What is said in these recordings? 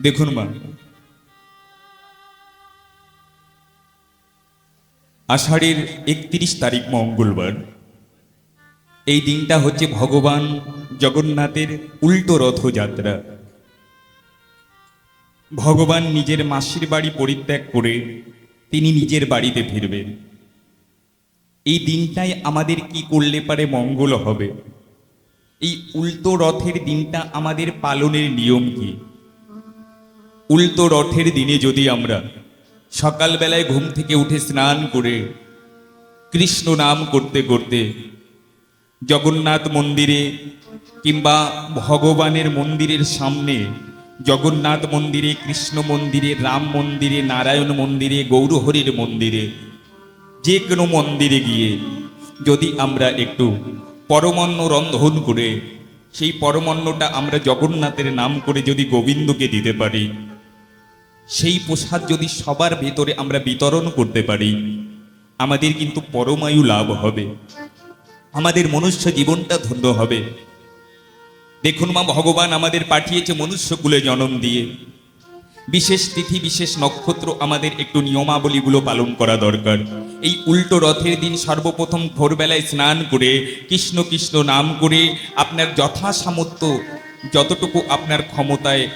দেখুন মা, আষাঢ়ের একত্রিশ তারিখ মঙ্গলবার, এই দিনটা হচ্ছে ভগবান জগন্নাথের উল্টো রথযাত্রা। ভগবান নিজের মাসির বাড়ি পরিত্যাগ করে তিনি নিজের বাড়িতে ফিরবেন। এই দিনটাই আমাদের কি করলে পারে মঙ্গল হবে। এই উল্টো রথের দিনটা আমাদের পালনের নিয়ম কি? উল্টো রথের দিনে যদি আমরা সকালবেলায় ঘুম থেকে উঠে স্নান করে কৃষ্ণ নাম করতে করতে জগন্নাথ মন্দিরে কিংবা ভগবানের মন্দিরের সামনে, জগন্নাথ মন্দিরে, কৃষ্ণ মন্দিরে, রাম মন্দিরে, নারায়ণ মন্দিরে, গৌরহরির মন্দিরে, যে কোনো মন্দিরে গিয়ে যদি আমরা একটু পরমান্ন রন্ধন করে, সেই পরমান্নটা আমরা জগন্নাথের নাম করে যদি গোবিন্দকে দিতে পারি সেই প্রসাদ যদি সবার ভেতরে আমরা বিতরণ করতে পারি, আমাদের কিন্তু পরমায়ু লাভ হবে। আমাদের মনুষ্য জীবনটা ধন্য হবে। দেখুন মা, ভগবান আমাদের পাঠিয়েছে মনুষ্যকুলে জন্ম দিয়ে। বিশেষ তিথি, বিশেষ নক্ষত্র আমাদের একটু নিয়মাবলীগুলো পালন করা দরকার। এই উল্টো রথের দিন সর্বপ্রথম ভোরবেলায় স্নান করে, কৃষ্ণ কৃষ্ণ নাম করে আপনার যথাসামর্থ্য, যতটুকু আপনার ক্ষমতায়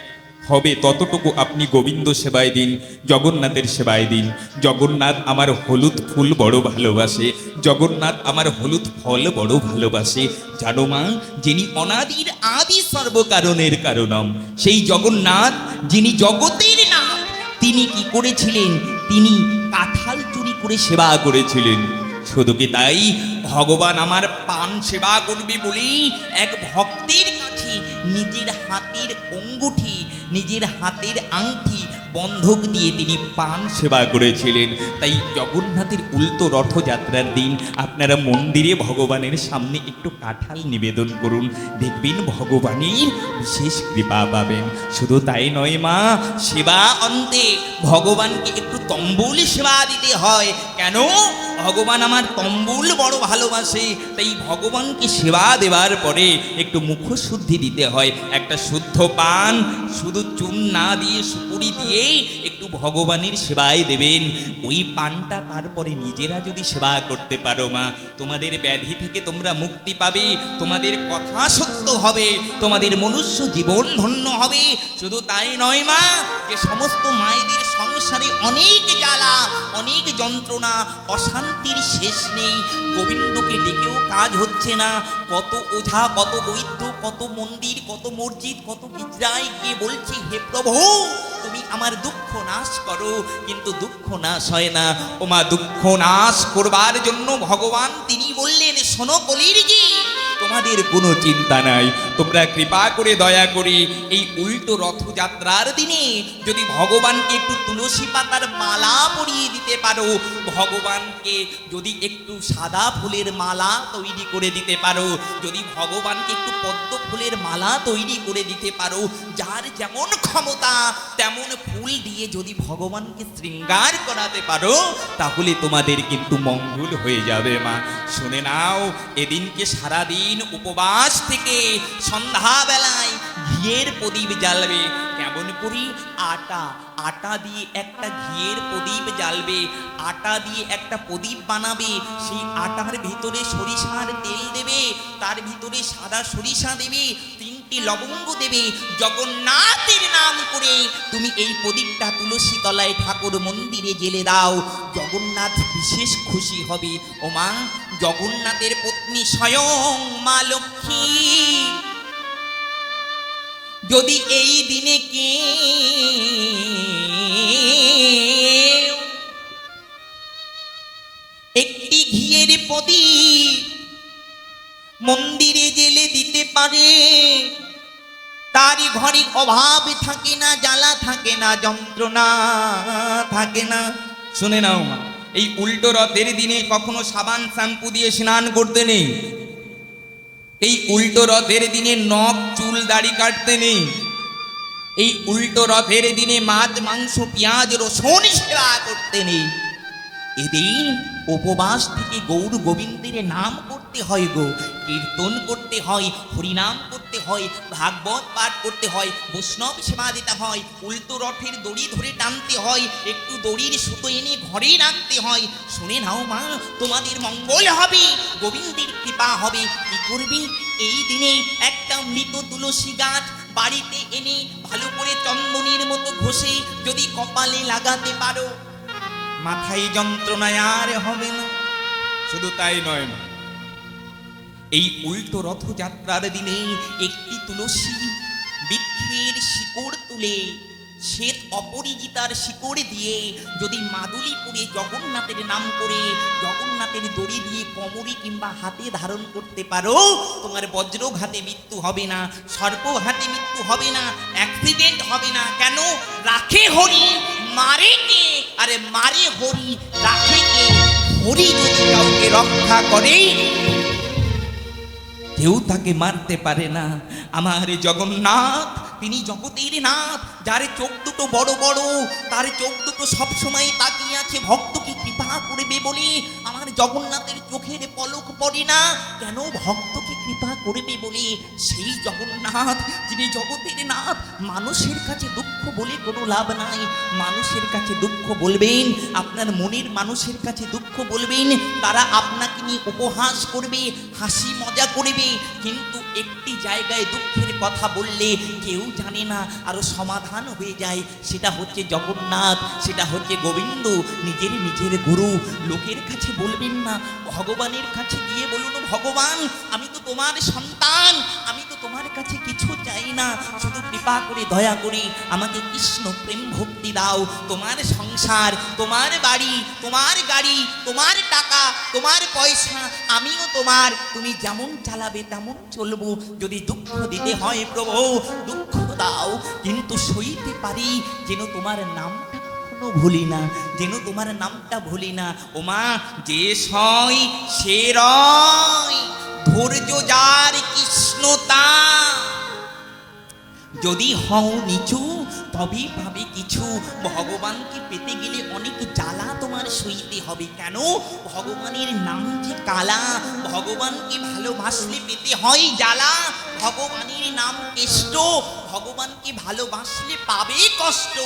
হবে ততটুকু আপনি গোবিন্দ সেবায় দিন, জগন্নাথের সেবায় দিন। জগন্নাথ আমার হলুদ ফুল বড় ভালোবাসে, জগন্নাথ আমার হলুদ ফল বড় ভালোবাসে। জানো মা, যিনি অনাদির আদি সর্বকারণের কারণম, সেই জগন্নাথ যিনি জগতের নাম, তিনি কি করেছিলেন? তিনি কাঁঠাল চুরি করে সেবা করেছিলেন। শুধু কি তাই? ভগবান আমার পান সেবা করবে বলেই এক ভক্তের কাছে নিজের হাতের অঙ্গুঠি নিজের হাতের আংটি বন্ধক দিয়ে তিনি পান সেবা করেছিলেন। তাই জগন্নাথের উল্টো রথযাত্রার দিন আপনারা মন্দিরে ভগবানের সামনে একটু কাঁঠাল নিবেদন করুন। দেখবেন ভগবানের বিশেষ কৃপা পাবেন। শুধু তাই নয় মা, সেবা অন্তে ভগবানকে একটু তম্বুল সেবা দিতে হয়। কেন? ভগবান আমার তম্বুল বড় ভালোবাসে, তাই ভগবানকে সেবা দেওয়ার পরে একটু মুখশুদ্ধি দিতে হয়। একটা শুদ্ধ পান, শুধু চুন না দিয়ে সুপুরি দিয়েই একটু ভগবানের সেবায় দেবেন। ওই পানটা তারপরে নিজেরা যদি সেবা করতে পারো মা, তোমাদের ব্যাধি থেকে তোমরা মুক্তি পাবে, তোমাদের কথা সত্য হবে, তোমাদের মনুষ্য জীবন ধন্য হবে। শুধু তাই নয় মা, যে সমস্ত মায়েদের সংসারে অনেক জ্বালা, অনেক যন্ত্রণা, অশান্তির শেষ নেই। গোবিন্দকে ডেকেও কাজ হচ্ছে না। কত ওঝা, কত বৈদ্য কত মন্দির, কত মসজিদ, কত গির্জায় গিয়ে বলছি, হে প্রভু তুমি আমার দুঃখ নাশ করো, কিন্তু দুঃখ নাশ হয় না। ওমা দুঃখ নাশ করবার জন্য ভগবান তিনি বললেন, শোনো কলির কি তোমাদের কোনো চিন্তা নাই। তোমরা কৃপা করে দয়া করে এই উল্টো রথযাত্রার দিনে যদি ভগবানকে একটু তুলসী পাতার মালা পরিয়ে দিতে পারো, ভগবানকে যদি একটু সাদা ফুলের মালা তৈরি করে দিতে পারো, যদি ভগবানকে একটু পদ্ম ফুলের মালা তৈরি করে দিতে পারো, যার যেমন ক্ষমতা তেমন ফুল দিয়ে যদি ভগবানকে শৃঙ্গার করাতে পারো, তাহলে তোমাদের কিন্তু মঙ্গল হয়ে যাবে মা। শুনে নাও, এদিনকে সারাদিন উপবাস থেকে সন্ধ্যাবেলায় ঘিয়ের প্রদীপ জ্বালবে। কেমন করি? আটা। আটা দিয়ে একটা ঘিয়ের প্রদীপ জ্বালবে। আটা দিয়ে একটা প্রদীপ বানাবে। সেই আটার ভিতরে সরিষার তেল দেবে। তার ভিতরে সাদা সরিষা দেবে। তিনটি লবঙ্গ দেবে। জগন্নাথের নাম করে তুমি এই প্রদীপটা তুলসী তলায় ঠাকুর মন্দিরে জেলে দাও। জগন্নাথ বিশেষ খুশি হবে। ও মা জগন্নাথের পত্নী স্বয়ং মা লক্ষ্মী। যদি এই দিনে কে একটি ঘিয়ের প্রদীপ মন্দিরে জেলে দিতে পারে, তারই ঘরে অভাব থাকে না, জ্বালা থাকে না, যন্ত্রণা থাকে না। শুনে নাও মা। এই উল্টো রথের দিনে কখনো সাবান শ্যাম্পু দিয়ে স্নান করতে নেই। এই উল্টো রথের দিনে নখ, চুল, দাড়ি কাটতে নেই। এই উল্টো রথের দিনে মাছ, মাংস, পেঁয়াজ, রসুন সেবা করতে নেই। এদিন উপবাস থেকে গৌর গোবিন্দের নাম করতে করতে হয় গো, কীর্তন করতে হয়, হরিনাম করতে হয়, ভাগবত পাঠ করতে হয়, বৈষ্ণব সেবা দিতে হয়, উল্টো রথের দড়ি ধরে টানতে হয়, একটু দড়ির সুতো এনে ঘরে রাখতে হয়। শুনে নাও মা, তোমাদের মঙ্গল হবে, গোবিন্দের কৃপা হবে। কি করবি? এই দিনে একটা মৃত তুলসী গাছ বাড়িতে এনে ভালো করে চন্দনের মতো ঘষে যদি কপালে লাগাতে পারো। মাথায় যন্ত্রণায় আর হবে না। শুধু তাই নয় মা এই উল্টো রথযাত্রার দিনে একটি তুলসী বৃক্ষের শিকড় তুলে শ্বেত অপরিজিতার শিকড় দিয়ে যদি মাদুলিপুরে জগন্নাথের নাম করে জগন্নাথের দড়ি দিয়ে কোমরে কিংবা হাতে ধারণ করতে পারো, তোমার বজ্রঘাতে মৃত্যু হবে না, সর্পঘাতে মৃত্যু হবে না অ্যাক্সিডেন্ট হবে না। কেন? রাখে হরি, মারে কে? আরে মারে হরি, রাখে কে? হরি যদি কাউকে রক্ষা করে কেউ তাকে মারতে পারে না। আমার জগন্নাথ, তিনি জগতের নাথ, যার চোখ দুটো বড় বড়, তার চোখ দুটো সবসময় তাকিয়ে আছে, ভক্তকে কৃপা করবে বলে। আমার জগন্নাথের চোখের পলক পড়ে না। কেন ভক্তকে কৃপা করবে বলে সেই জগন্নাথ, যিনি জগতের নাথ, মানুষের কাছে দুঃখ বলে কোনো লাভ নাই। মানুষের কাছে দুঃখ বলবেন, আপনার মনের মানুষের কাছে দুঃখ বলবেন, তারা আপনাকে নিয়ে উপহাস করবে, হাসি মজা করবে। কিন্তু একটি জায়গায় দুঃখের কথা বললে কেউ জানে না, আরও সমাধান হয়ে যায়। সেটা হচ্ছে জগন্নাথ, সেটা হচ্ছে গোবিন্দ, নিজের নিজের গুরু। লোকের কাছে বলবেন না, ভগবানের কাছে গিয়ে বলুন, ভগবান, আমি তো তোমার সন্তান, আমি তো তোমার কাছে কিছু চাই না। শুধু কৃপা করে, দয়া করে আমাকে কৃষ্ণ প্রেম ভক্তি দাও। তোমার সংসার, তোমার বাড়ি, তোমার গাড়ি, তোমার টাকা, তোমার পয়সা, আমিও তোমার। তুমি যেমন চালাবে তেমন চলবো। যদি দুঃখ দিতে হয় প্রভু, দুঃখ দাও। কিন্তু সইতে পারি যেন তোমার নামটা ভুলি না, যেন তোমার নামটা ভুলি না। ওমা, যে সয় সে রয়। ধৈর্য যার কৃষ্ণতা যদি হও নিচু তবেই পাবে কিছু। ভগবানকে পেতে গেলে অনেক জ্বালা তোমার সইতে হবে। কেন? ভগবানের নাম যে কালা, ভগবানকে ভালোবাসলে পেতে হয় জ্বালা। ভগবানের নাম কেষ্ট, ভগবানকে ভালোবাসলে পাবে কষ্ট।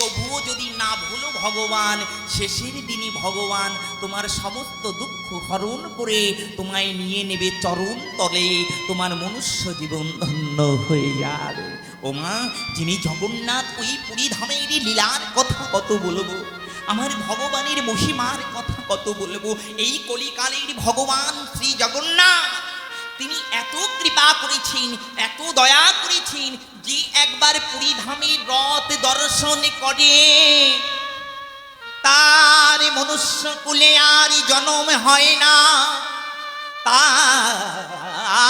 তবুও যদি না ভুলো ভগবান, শেষের দিনে ভগবান তোমার সমস্ত দুঃখ হরণ করে তোমায় নিয়ে নেবে চরণ তলে। তোমার মনুষ্য জীবন ধন্য হয়ে যাবে। ও মা যিনি জগন্নাথ, ওই পুরী ধামের লীলার কথা কত বলব? আমার ভগবানের মহিমার কথা কত বলব? এই কলিকালের ভগবান শ্রী জগন্নাথ, তিনি এত কৃপা করেছেন, এত দয়া করেছেন যে একবার পুরী ধামের রথ দর্শন করে। তার মনুষ্য কুলে আর জন্ম হয় না। তার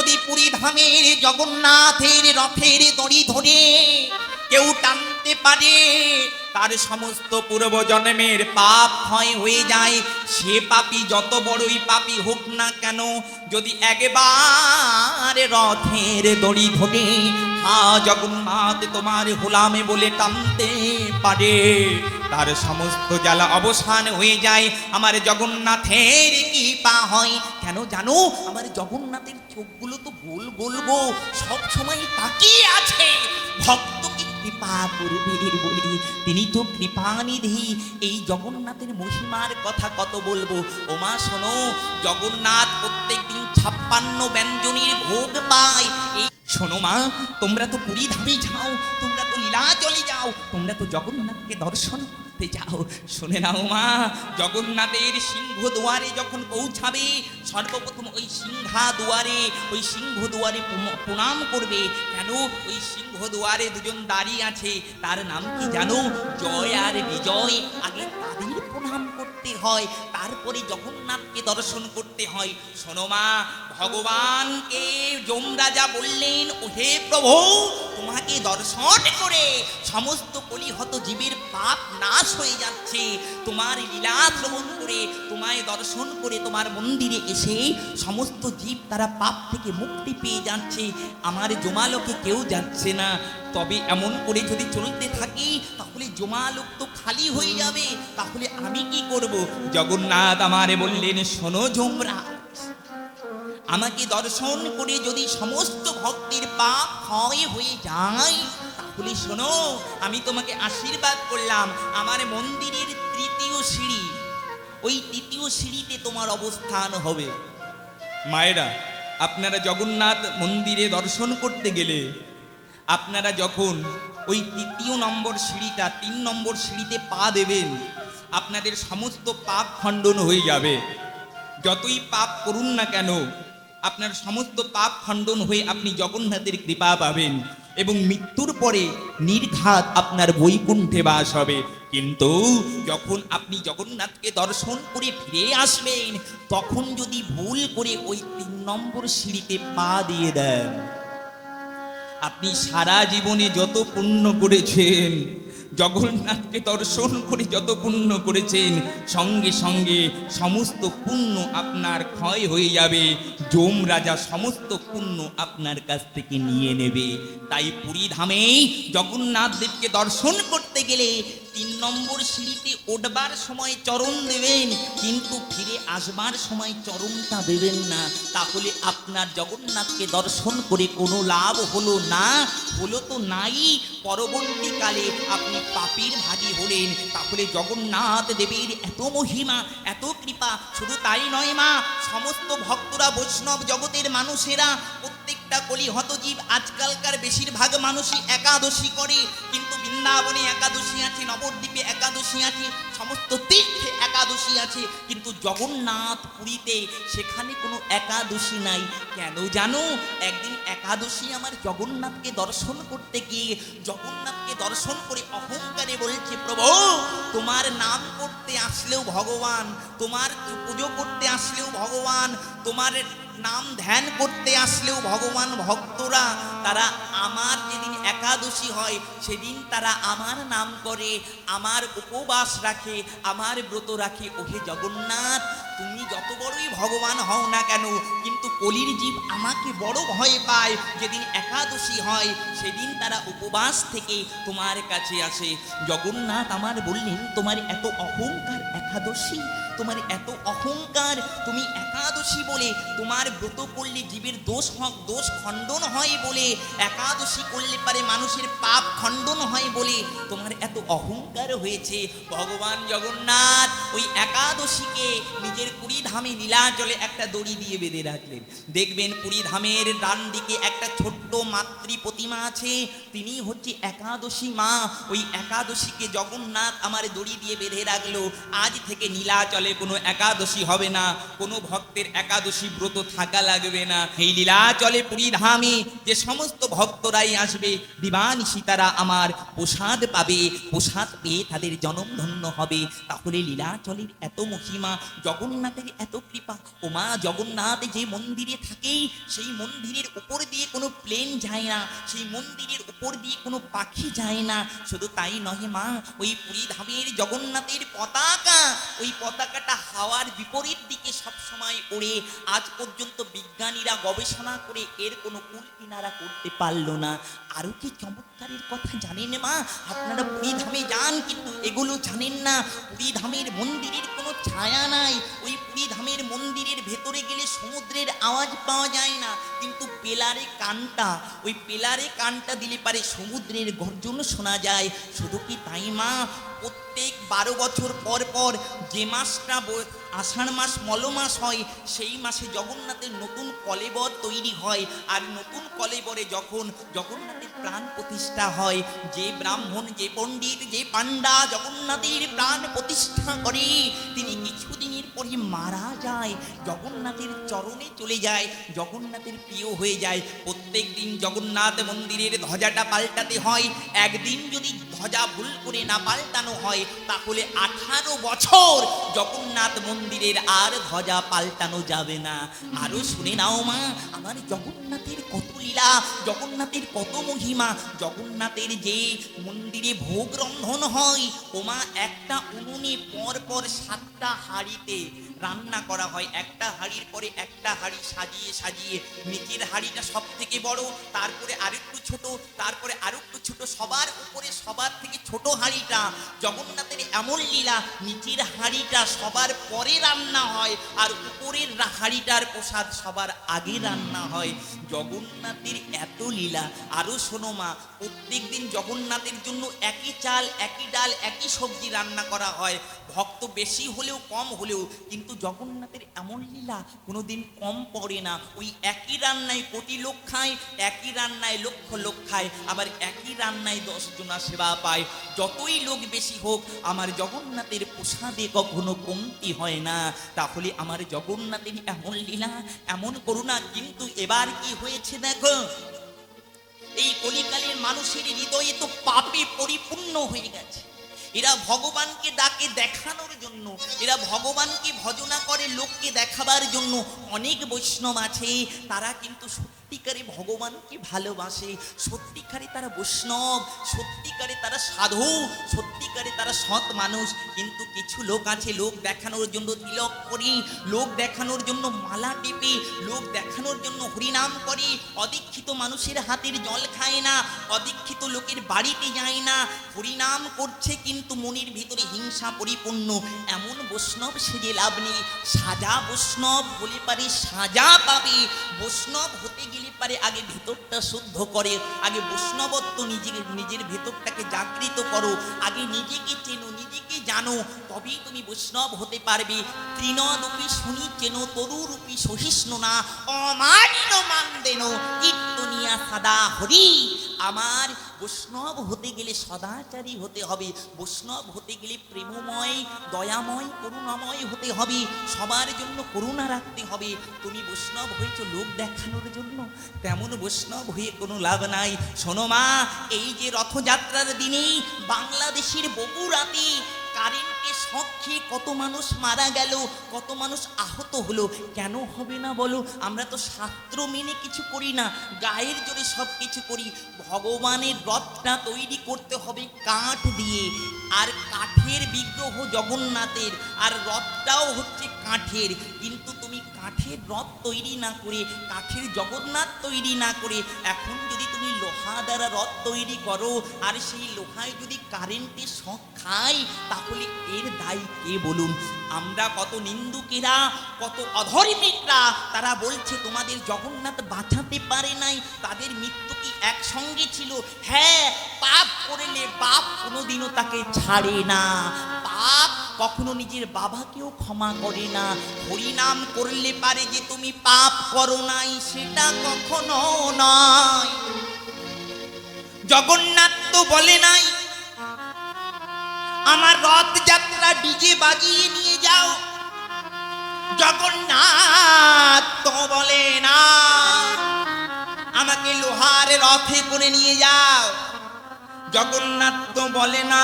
যদি পুরী ধামের জগন্নাথের রথের দড়ি ধরে কেউ টানতে পারে, তার সমস্ত পূর্ব জন্মের পাপ ক্ষয় হয়ে যায়। সে পাপি যত বড়ই পাপি হোক না কেন, যদি একবার রথের দড়ি ধরে হা জগন্নাথ তোমার হোলামে বলে টানতে পারে। তার সমস্ত জ্বালা অবসান হয়ে যায়। আমার জগন্নাথের কি পা হয়। কেন জানো, আমার জগন্নাথের চোখগুলো তো গোল গোল গো। সব সময় তাকিয়ে আছে। ভক্তকে কৃপা করবে বলে। তিনি তো কৃপানিধি। এই জগন্নাথের মহিমার কথা কত বলব? ওমা শোনো, জগন্নাথ প্রত্যেকদিন ছাপ্পান্ন ব্যঞ্জনীর ভোগ পায়। এই শোনো মা, তোমরা তো পুরী ধামে যাও, তোমরা তো লীলা চলে যাও, তোমরা তো জগন্নাথকে দর্শন করতে যাও। শুনে নাও মা, জগন্নাথের সিংহ দুয়ারে যখন পৌঁছাবে, সর্বপ্রথম ওই সিংহা দুয়ারে ওই সিংহ দুয়ারে প্রণাম করবে। কেন? ওই সিংহ দুয়ারে দুজন দাঁড়িয়ে আছে, তার নাম কি জানো? জয় আর বিজয়। আগে তাদের প্রণাম করতে হয়, তারপরে জগন্নাথকে দর্শন করতে হয়। শোনো মা ভগবানকে যমরাজা বললেন ও হে প্রভু, তোমাকে দর্শন করে সমস্ত কলিহত জীবের পাপ নাশ হয়ে যাচ্ছে। তোমার লীলা শ্রবণ করে, তোমায় দর্শন করে তোমার মন্দিরে এসে সমস্ত জীব তারা পাপ থেকে মুক্তি পেয়ে যাচ্ছে। আমার জমালোকে কেউ যাচ্ছে না। তবে এমন করে যদি চলতে থাকি, তাহলে জমালোক তো খালি হয়ে যাবে। তাহলে আমি কি করব? জগন্নাথ আমারে বললেন, শোনো যমরাজ আমাকে দর্শন করে যদি সমস্ত ভক্তির পাপ ক্ষয় হয়ে যায়, তাহলে শোনো, আমি তোমাকে আশীর্বাদ করলাম আমার মন্দিরের তৃতীয় সিঁড়ি। ওই তৃতীয় সিঁড়িতে তোমার অবস্থান হবে। মায়েরা, আপনারা জগন্নাথ মন্দিরে দর্শন করতে গেলে, আপনারা যখন ওই তৃতীয় নম্বর সিঁড়িটা, তিন নম্বর সিঁড়িতে পা দেবেন, আপনাদের সমস্ত পাপ খণ্ডন হয়ে যাবে। যতই পাপ করুন না কেন আপনার সমস্ত পাপ খণ্ডন হয়ে আপনি জগন্নাথের কৃপা পাবেন এবং মৃত্যুর পরে নির্ঘাত আপনার বৈকুণ্ঠে বাস হবে। কিন্তু যখন আপনি জগন্নাথকে দর্শন করে ফিরে আসবেন, তখন যদি ভুল করে ওই তিন নম্বর সিঁড়িতে পা দিয়ে দেন, আপনি সারা জীবনে যত পুণ্য করেছেন জগন্নাথকে দর্শন করে যত পুণ্য করেছেন, সঙ্গে সঙ্গে সমস্ত পুণ্য আপনার ক্ষয় হয়ে যাবে। যোম রাজা সমস্ত পুণ্য আপনার কাছ থেকে নিয়ে নেবে। তাই পুরী ধামেই জগন্নাথ দেবকে দর্শন করতে গেলে তিন নম্বর সিঁড়িতে উঠবার সময় চরণ দেবেন, কিন্তু ফিরে আসবার সময় চরণটা দেবেন না। তাহলে আপনার জগন্নাথকে দর্শন করে কোনো লাভ হলো না? হলো তো নাই। পরবর্তীকালে আপনি পাপীর ভাগী হলেন। তাহলে জগন্নাথ দেবীর এত মহিমা, এত কৃপা, শুধু তাই নয় মা, সমস্ত ভক্তরা বৈষ্ণব জগতের মানুষেরা প্রত্যেকটা কলি হতজীব আজকালকার বেশিরভাগ মানুষই একাদশী করে, কিন্তু বৃন্দাবনে একাদশী আছে, নবদ্বীপে একাদশী আছে, সমস্ত তীর্থে একাদশী আছে, কিন্তু জগন্নাথ পুরীতে সেখানে কোনো একাদশী নাই। কেন জানো? একদিন একাদশী আমার জগন্নাথকে দর্শন করতে গিয়ে জগন্নাথকে দর্শন করে অহংকারে বলছে, প্রভু, তোমার নাম করতে আসলেও ভগবান, তোমার পুজো করতে আসলেও ভগবান, তোমার নাম ধ্যান করতে আসলেও ভগবান ভক্তরা, তারা আমার যেদিন একাদশী হয়, সেদিন তারা আমার নাম করে, আমার উপবাস রাখে, আমার ব্রত রাখে। ওহে জগন্নাথ, তুমি যত বড়ই ভগবান হও না কেন, কিন্তু কলির জীব আমাকে বড় ভয় পায়। যেদিন একাদশী হয়, সেদিন তারা উপবাস থেকে তোমার কাছে আসে। জগন্নাথ আমার বললেন, তোমার এত অহংকার একাদশী, তোমার এত অহংকার, তুমি একাদশী বলে তোমার ব্রত করলে জীবের দোষ দোষ খণ্ডন হয় বলে, একাদশী করলে পারে মানুষের পাপ খণ্ডন হয় বলে তোমার এত অহংকার হয়েছে। ভগবান জগন্নাথ ওই একাদশীকে নিজের পুরী ধামে নীলাচলে একটা দড়ি দিয়ে বেঁধে রাখলেন। দেখবেন পুরী ধামের ডান দিকে একটা ছোট্ট মাতৃ প্রতিমা আছে, তিনি হচ্ছে একাদশী মা। ওই একাদশীকে জগন্নাথ আমার দড়ি দিয়ে বেঁধে রাখল। আজ থেকে নীলাচলে কোনো একাদশী হবে না, কোনো ভক্তের একাদশী ব্রত থাকা লাগবে না। এই লীলাচলে ধামে যে সমস্ত ভক্তরাই আসবে দিবানিশি তারা আমার প্রসাদ পাবে, প্রসাদ পেয়ে তাদের জনম ধন্য হবে। তাহলে লীলাচলের এত মহিমা, জগন্নাথের এত কৃপা ওমা জগন্নাথ যে মন্দিরে থাকে সেই মন্দিরের উপর দিয়ে কোনো প্লেন যায় না, সেই মন্দিরের উপর দিয়ে কোনো পাখি যায় না। শুধু তাই নহে মা, ওই পুরী ধামের জগন্নাথের পতাকা, ওই পতাকাটা হাওয়ার বিপরীত দিকে সবসময় ওড়ে। আজ পর্যন্ত বিজ্ঞানীরা গবেষণা করে এর কোনো কুল কিনারা করতে পারল না। আরও কি চমৎকারের কথা জানেন মা? আপনারা পুরী ধামে যান, কিন্তু এগুলো জানেন না। পুরী ধামের মন্দিরের কোনো ছায়া নাই। ওই পুরী ধামের মন্দিরের ভেতরে গেলে সমুদ্রের আওয়াজ পাওয়া যায় না। কিন্তু পেলারে কানটা, ওই পেলারে কানটা দিলে পারে সমুদ্রের গর্জন শোনা যায়। শুধু কি তাই মা? প্রত্যেক বারো বছর পর পর যে মাসটা আষাঢ় মাস, মল মাস হয়, সেই মাসে জগন্নাথের নতুন কলেবর তৈরি হয়। আর নতুন কলেবরে যখন জগন্নাথের প্রাণ প্রতিষ্ঠা হয়, যে ব্রাহ্মণ, যে পণ্ডিত, যে পাণ্ডা জগন্নাথের প্রাণ প্রতিষ্ঠা করে, তিনি কিছুদিনের পর করে মারা যায়, জগন্নাথের চরণে চলে যায়, জগন্নাথের প্রিয় হয়ে যায়। প্রত্যেক দিন জগন্নাথ মন্দিরের ধ্বজাটা পাল্টাতে হয়। একদিন যদি ধ্বজা ভুল করে না পাল্টানো হয়, তাহলে আঠারো বছর জগন্নাথ মন্দিরের আর ধ্বজা পাল্টানো যাবে না। আরও শুনে নাও মা, আমার জগন্নাথের কত লীলা জগন্নাথের কত মহিমা জগন্নাথের যে মন্দিরে ভোগ রন্ধন হয়, ওমা একটা উনুনে পর পর সাতটা হাঁড়িতে রান্না করা হয়। একটা হাঁড়ির পরে একটা হাঁড়ি সাজিয়ে সাজিয়ে নিচের হাঁড়িটা সব থেকে বড়, তারপরে আরেকটু ছোট, তারপরে আরেকটু ছোট, সবার উপরে সবার থেকে ছোট হাঁড়িটা, জগন্নাথের এমন লীলা নিচের হাঁড়িটা সবার পরে রান্না হয় আর উপরের হাঁড়িটার প্রসাদ সবার আগে রান্না হয়। জগন্নাথের এত লীলা। আরও শোনো মা প্রত্যেক দিন জগন্নাথের জন্য একই চাল, একই ডাল, একই সবজি রান্না করা হয়। ভক্ত বেশি হলেও কম হলেও, কিন্তু জগন্নাথের এমন লীলা কোনোদিন কম পড়ে না। ওই একই রান্নায় কোটি লোক খায়, একই রান্নায় লক্ষ লোক খায়, আবার একই রান্নায় দশ জনা সেবা পায়। যতই লোক বেশি হোক, আমার জগন্নাথের প্রসাদে কখনো কমতি হয় না। তাহলে আমার জগন্নাথের এমন লীলা, এমন করুণা, কিন্তু এবার কি হয়েছে দেখো? এই কলিকালের মানুষের হৃদয়ে তো পাপে পরিপূর্ণ হয়ে গেছে। এরা ভগবানকে ডাকে দেখানোর জন্য, এরা ভগবানকে ভজনা করে, লোককে দেখাবার জন্য। অনেক বৈষ্ণব আছে, তারা কিন্তু সত্যিকারে ভগবানকে ভালোবাসে। সত্যিকারে তারা বৈষ্ণব, সত্যিকারে তারা সাধু, সত্যিকারে তারা সৎ মানুষ। কিন্তু কিছু লোক আছে, লোক দেখানোর জন্য তিলক করি, লোক দেখানোর জন্য মালা টিপে, লোক দেখানোর জন্য হরিনাম করে। অদীক্ষিত মানুষের হাতের জল খায় না, অদীক্ষিত লোকের বাড়িতে যায় না। হরিনাম করছে কিন্তু মনের ভিতরে হিংসা পরিপূর্ণ। এমন বৈষ্ণব সেজে লাভ নেই। সাজা বৈষ্ণব বলে পারে সাজা পাবে। বৈষ্ণব হতে গেলে পারে আগে ভিতরটা শুদ্ধ করে। আগে বৈষ্ণবত্ব নিজের নিজের ভেতরটাকে জাগৃত করো। আগে নিজেকে চেনো, নিজেকে জানো, তবেই তুমি বৈষ্ণব হতে পারবে। তৃণরূপী শুনি চেন তরুরূপী সহিষ্ণু না অমানিন মানদেন, কীর্তনিয়া সাদা হরি। আমার বৈষ্ণব হতে গেলে সদাচারী হতে হবে, বৈষ্ণব হতে গেলে প্রেমময়, দয়াময়, করুণাময় হতে হবে, সবার জন্য করুণা রাখতে হবে। তুমি বৈষ্ণব হয়েছো লোক দেখানোর জন্য, তেমন বৈষ্ণব হয়ে কোনো লাভ নাই। শোনো মা, এই যে রথযাত্রার দিনেই বাংলাদেশের বগুড়াতে কারেন্টের শখে কত মানুষ মারা গেল, কত মানুষ আহত হলো, কেন হবে না বলো? আমরা তো শাস্ত্র মেনে কিছু করি না, গায়ের জোরে সব কিছু করি। ভগবানের রথটা তৈরি করতে হবে কাঠ দিয়ে, আর কাঠের বিগ্রহ জগন্নাথের, আর রথটাও হচ্ছে কাঠের। কিন্তু তুমি কাঠের রথ তৈরি না করে, কাঠের জগন্নাথ তৈরি না করে, এখন যদি তুমি লোহা দ্বারা রথ তৈরি করো। আর সেই লোহায় যদি কারেন্টে শখ খায় তাহলে এর দায়ী কে বলুন? আমরা কত নিন্দুকেরা, কত অধর্মিকরা, তারা বলছে, তোমাদের জগন্নাথ বাঁচাতে পারে নাই, তাদের মৃত্যু কি একসঙ্গে ছিল? হ্যাঁ পাপ করলে বাপ কোনোদিনও তাকে ছাড়ে না। পাপ কখনো নিজের বাবাকেও ক্ষমা করে না। হরিনাম করলে পারে যে, তুমি পাপ করো নাই, সেটা কখনো নয়। জগন্নাথ তো বলে নাই, আমার রথযাত্রা ডিজে বাজিয়ে নিয়ে যাও। জগন্নাথ তো বলে না, আমাকে লোহার রথে করে নিয়ে যাও। জগন্নাথ তো বলে না,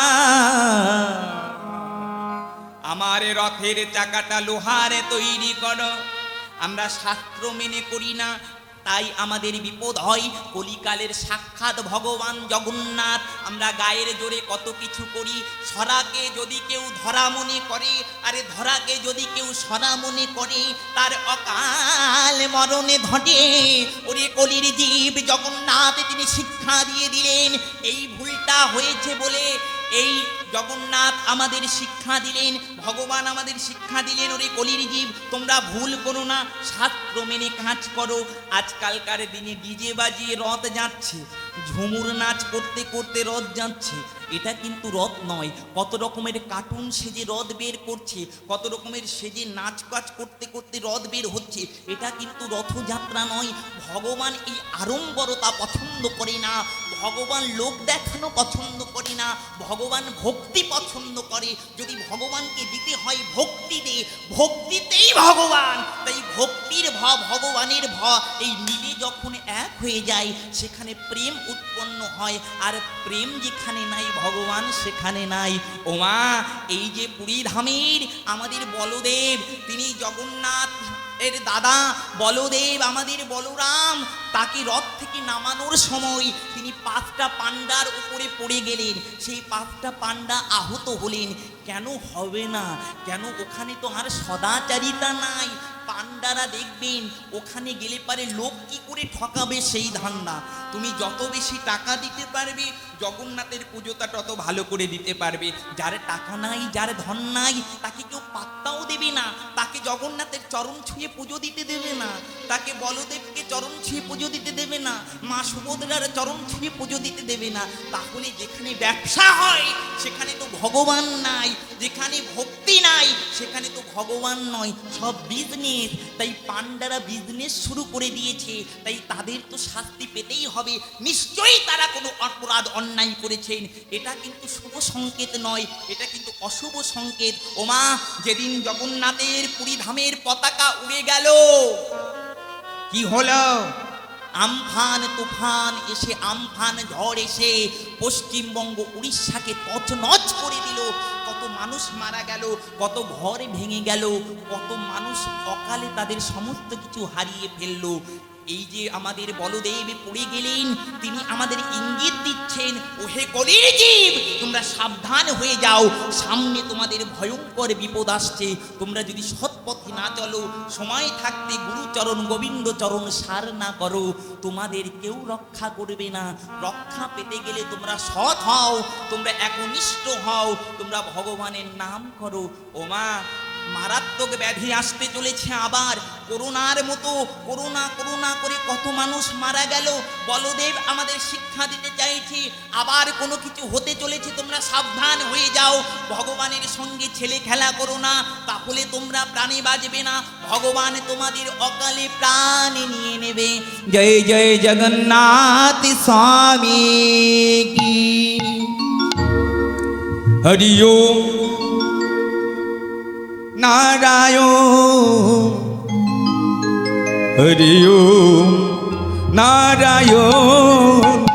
আমার রথের চাকাটা লোহারে তৈরি করো। আমরা শাস্ত্র মেনে করি না তাই আমাদের বিপদ হয়। কলিকালের সাক্ষাৎ ভগবান জগন্নাথ। আমরা গায়ের জোরে কত কিছু করি। সরাকে যদি কেউ ধরা মনে করে, আরে ধরাকে যদি কেউ সরা মনে করে, তার অকাল মরণে ঘটে। ওরে কলির জীব জগন্নাথ, তিনি শিক্ষা দিয়ে দিলেন, এই ভুলটা হয়েছে বলে এই জগন্নাথ আমাদের শিক্ষা দিলেন, ভগবান আমাদের শিক্ষা দিলেন, ওরে কলির জীব তোমরা ভুল করো না, শাস্ত্র মেনে কাজ করো। আজকালকার দিনে ডিজে বাজিয়ে রথ যাচ্ছে, ঝুমুর নাচ করতে করতে রথ যাচ্ছে এটা কিন্তু রথ নয়। কত রকমের কার্টুন সেজে রথ বের করছে, কত রকমের সেজে নাচ কাজ করতে করতে রথ বের হচ্ছে। এটা কিন্তু রথযাত্রা নয়। ভগবান এই আড়ম্বরতা পছন্দ করে না। ভগবান লোক দেখানো পছন্দ করে না। ভগবান ভক্তি পছন্দ করে। যদি ভগবানকে দিতে হয় ভক্তি দে। ভক্তিতেই ভগবান। তাই ভক্তির ভ, ভগবানের ভ, এই মিলে যখন এক হয়ে যায়, সেখানে প্রেম উৎপন্ন হয়। আর প্রেম যেখানে নাই ভগবান সেখানে নাই। ওমা, এই যে পুরী ধামের আমাদের বলদেব, তিনি জগন্নাথ এর দাদা, বলদেব আমাদের বলরাম, তাকে রথ থেকে নামানোর সময় তিনি পাঁচটা পান্ডার উপরে পড়ে গেলেন। সেই পাঁচটা পান্ডা আহত হলেন। কেন হবে না? কেন ওখানে তো আর সদাচারিতা নাই? পান্ডারা দেখবেন, ওখানে গেলে পারে লোক কি করে ঠকাবে সেই ধান্দা। তুমি যত বেশি টাকা দিতে পারবে, জগন্নাথের পুজোটা তত ভালো করে দিতে পারবে। যার টাকা নাই, যার ধন নাই, তাকে কেউ পাত্তাও দেবে না। তাকে জগন্নাথের চরণ ছুঁয়ে পুজো দিতে দেবে না। তাকে বলদেবকে চরণ ছুঁয়ে পুজো দিতে দেবে না। মা সুভদ্রার চরণ ছুঁয়ে পুজো দিতে দেবে না। তাহলে যেখানে ব্যবসা হয়, সেখানে তো ভগবান নাই। যেখানে ভক্তি নাই, সেখানে তো ভগবান নয়। সব বিজনেস তাই পান্ডারা বিজনেস শুরু করে দিয়েছে। তাই তাদের তো শাস্তি পেতেই হবে। নিশ্চয়ই তারা কোনো অপরাধ অন্যায় করেছেন। এটা কিন্তু শুভ সংকেত নয়। এটা কিন্তু অশুভ সংকেত। ওমা, যেদিন জগন্নাথের পুরী ধামের পতাকা উড়ে গেল, কি হলো? আমফান তুফান এসে, আমফান ঝড় এসে পশ্চিমবঙ্গ উড়িষ্যাকে তছনছ করে দিল। মানুষ মারা গেল, কত ঘর ভেঙে গেল, কত মানুষ অকালে তাদের সমস্ত কিছু হারিয়ে ফেলল। এই যে আমাদের বলদেব পড়ে গেলেন, তিনি আমাদের ইঙ্গিত দিচ্ছেন, ওহে কলির জীব তোমরা সাবধান হয়ে যাও, সামনে তোমাদের ভয়ঙ্কর বিপদ আসছে, তোমরা যদি সৎ পথে না চলো, সময় থাকতে গুরুচরণ গোবিন্দ চরণ সার না করো, তোমাদের কেউ রক্ষা করবে না, রক্ষা পেতে গেলে তোমরা সৎ হও, তোমরা একনিষ্ঠ হও, তোমরা ভগবানের নাম করো, ওমা মারাত্মক ব্যাধি আসতে চলেছে আবার। করোনার মতো করোনা করোনা করে কত মানুষ মারা গেল। বলদেব আমাদের শিক্ষা দিতে চাইছি, আবার কোনো কিছু হতে চলেছে, তোমরা সাবধান হয়ে যাও। ভগবানের সঙ্গে ছেলে খেলা করো না, তাহলে তোমরা প্রাণে বাজবে না। ভগবান তোমাদের অকালে প্রাণ নিয়ে নেবে। জয় জয় জগন্নাথ স্বামী কি। হরি ওম। নারায়ণ হরি ওম নারায়ণ